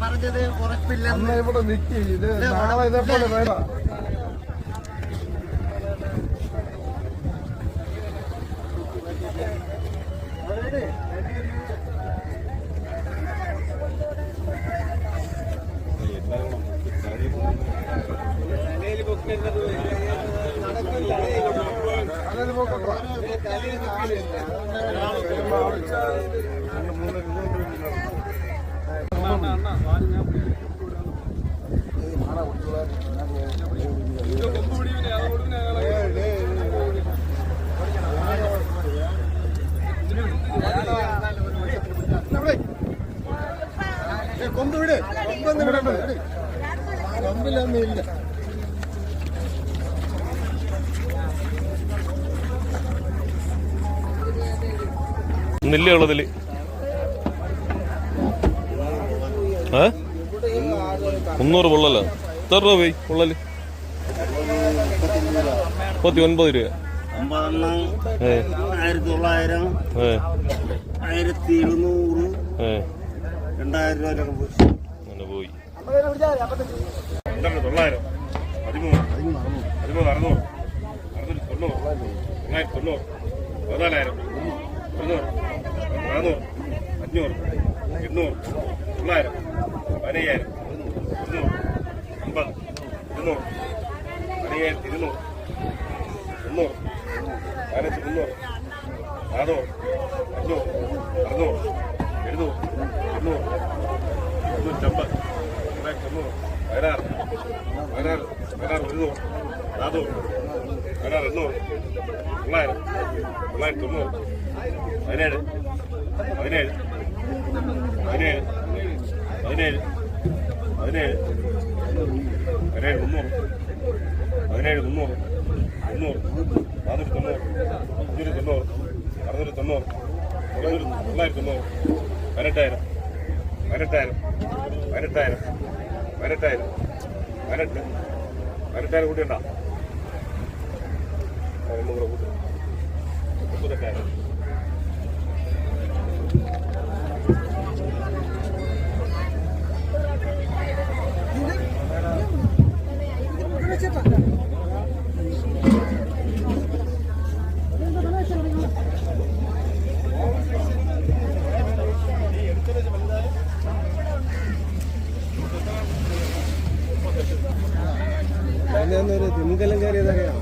പറഞ്ഞത് ഉറപ്പില്ല അന്ന് ഇവിടെ നിൽക്കി. ഇത് നാളെ ഇതേപോലെ വേണം അതായത് പോക്കട്ടോ കൊമ്പ് വിട് കൊമ്പൊന്നും വിടണ്ട കൊമ്പിലൊന്നും ഇല്ല നെല്ല് ഉള്ളതിൽ ഏ? മുന്നൂറ് പൊള്ളല്ലോ എത്ര രൂപ പോയി പൊള്ളൽ? മുപ്പത്തി ഒൻപത് രൂപ ായിരം തൊള്ളായിരം. പോയി ഇരുന്നൂറ് നാനൂറ് അഞ്ഞൂറ് ഇരുന്നൂറ് തൊള്ളായിരം പതിനയ്യായിരം ഇരുന്നൂറ് അമ്പത് ഇരുന്നൂറ് പതിനയ്യായിരത്തി ഇരുന്നൂറ് മുന്നൂറ് ആയിരത്തി മുന്നൂറ് നാനൂറ് അഞ്ഞൂറ് അറുന്നൂറ് എഴുന്നൂറ് ഇരുന്നൂറ് ഇരുന്നൂറ്റമ്പത് തൊള്ളായിരത്തി തൊണ്ണൂറ് പതിനാറ് പതിനാറ് പതിനാറ് ഇരുന്നൂറ് നാനൂറ് പതിനാറ് എണ്ണൂറ് തൊള്ളായിരം തൊള്ളായിരത്തി തൊണ്ണൂറ് പതിനേഴ്. പതിനേഴ്. പതിനേഴ്. പതിനേഴ്. പതിനേഴ്. പതിനേഴ് മുന്നൂറ്. പതിനേഴ് മുന്നൂറ്. മുന്നൂറ്. നാനൂറ്റി തൊണ്ണൂറ്. അഞ്ഞൂറ്റി തൊണ്ണൂറ്. അറുന്നൂറ്റി തൊണ്ണൂറ്. തൊള്ളായിരത്തി തൊണ്ണൂറ്. പതിനെട്ടായിരം. പതിനെട്ടായിരം. പതിനെട്ടായിരം. പതിനെട്ടായിരം. പതിനെട്ട്. അതിനൊരു തിങ്കലം കയറിയതറിയാം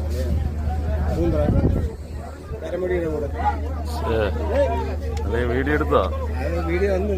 വീഡിയോ എടുത്തോ? വീഡിയോ വന്നു